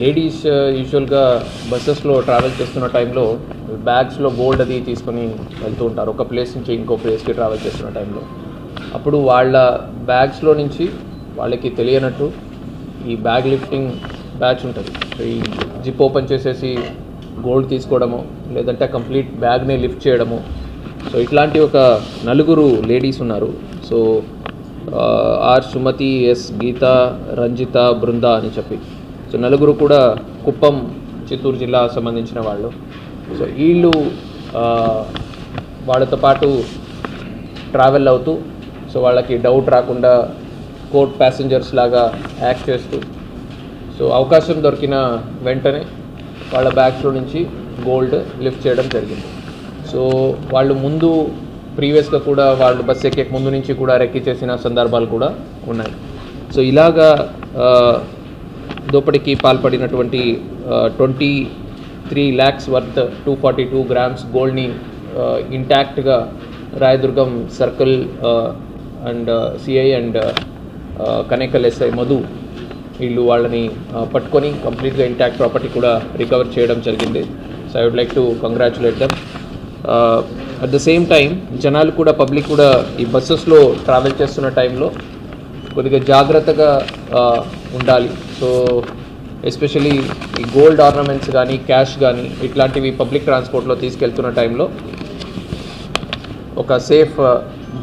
Ladies యూజువల్గా బస్సెస్లో travel చేస్తున్న టైంలో బ్యాగ్స్లో గోల్డ్ అది తీసుకొని వెళ్తూ ఉంటారు. ఒక ప్లేస్ నుంచి ఇంకో ప్లేస్కి ట్రావెల్ చేస్తున్న టైంలో అప్పుడు వాళ్ళ బ్యాగ్స్లో నుంచి వాళ్ళకి తెలియనట్టు ఈ బ్యాగ్ లిఫ్టింగ్ బ్యాచ్ ఉంటుంది. సో ఈ జిప్ ఓపెన్ చేసేసి గోల్డ్ తీసుకోవడము లేదంటే కంప్లీట్ బ్యాగ్ని లిఫ్ట్ చేయడము. సో ఇట్లాంటి ఒక నలుగురు లేడీస్ ఉన్నారు. So uh, R Sumathi S Geetha Ranjitha Brinda అని చెప్పి. సో నలుగురు కూడా కుప్పం చిత్తూరు జిల్లా సంబంధించిన వాళ్ళు. సో వీళ్ళు వాళ్ళతో పాటు ట్రావెల్ అవుతూ సో వాళ్ళకి డౌట్ రాకుండా కోర్ట్ ప్యాసింజర్స్ లాగా యాక్ట్ చేస్తూ సో అవకాశం దొరికిన వెంటనే వాళ్ళ బ్యాగ్స్లో నుంచి గోల్డ్ లిఫ్ట్ చేయడం జరిగింది. సో వాళ్ళు ముందు ప్రీవియస్గా కూడా వాళ్ళు బస్ ఎక్కే ముందు నుంచి కూడా రెక్కి చేసిన సందర్భాలు కూడా ఉన్నాయి. సో ఇలాగా దోపిడీకి పాల్పడినటువంటి twenty three lakhs worth two forty two grams గోల్డ్ని ఇంటాక్ట్గా Rayadurgam circle and CI and Kanekal SI Madhu వీళ్ళు వాళ్ళని పట్టుకొని కంప్లీట్గా ఇంటాక్ట్ ప్రాపర్టీ కూడా రికవర్ చేయడం జరిగింది. So I would like to congratulate them at the same time జనాలు కూడా పబ్లిక్ కూడా ఈ బస్సెస్లో ట్రావెల్ చేస్తున్న టైంలో కొద్దిగా జాగ్రత్తగా ఉండాలి. సో ఎస్పెషలీ ఈ గోల్డ్ ఆర్నమెంట్స్ కానీ క్యాష్ కానీ ఇట్లాంటివి పబ్లిక్ ట్రాన్స్పోర్ట్లో తీసుకెళ్తున్న టైంలో ఒక సేఫ్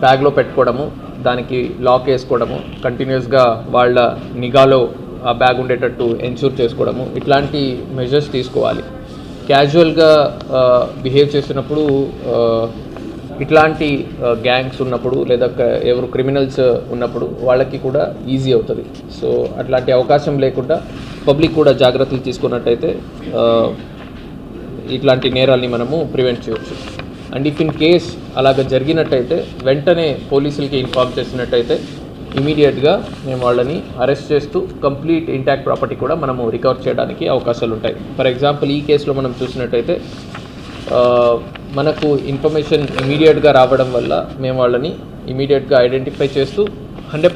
బ్యాగ్లో పెట్టుకోవడము దానికి లాక్ వేసుకోవడము కంటిన్యూస్గా వాళ్ళ నిఘాలో ఆ బ్యాగ్ ఉండేటట్టు ఎన్షూర్ చేసుకోవడము ఇట్లాంటి మెజర్స్ తీసుకోవాలి. క్యాజువల్గా బిహేవ్ చేసినప్పుడు ఇట్లాంటి గ్యాంగ్స్ ఉన్నప్పుడు లేదా ఎవరు క్రిమినల్స్ ఉన్నప్పుడు వాళ్ళకి కూడా ఈజీ అవుతుంది. సో అట్లాంటి అవకాశం లేకుండా పబ్లిక్ కూడా జాగ్రత్తలు తీసుకున్నట్టయితే ఇట్లాంటి నేరాల్ని మనము ప్రివెంట్ చేయవచ్చు అండ్ ఇఫ్ ఇన్ కేస్ అలాగ జరిగినట్టయితే వెంటనే పోలీసులకి ఇన్ఫార్మ్ చేసినట్టయితే ఇమీడియట్గా మేము వాళ్ళని అరెస్ట్ చేస్తూ కంప్లీట్ ఇంటాక్ట్ ప్రాపర్టీ కూడా మనము రికవర్ చేయడానికి అవకాశాలు ఉంటాయి ఫర్ ఎగ్జాంపుల్ ఈ కేసులో మనం చూసినట్టయితే మనకు ఇన్ఫర్మేషన్ ఇమీడియట్గా రావడం వల్ల మేము వాళ్ళని ఇమీడియట్గా ఐడెంటిఫై చేస్తూ హండ్రెడ్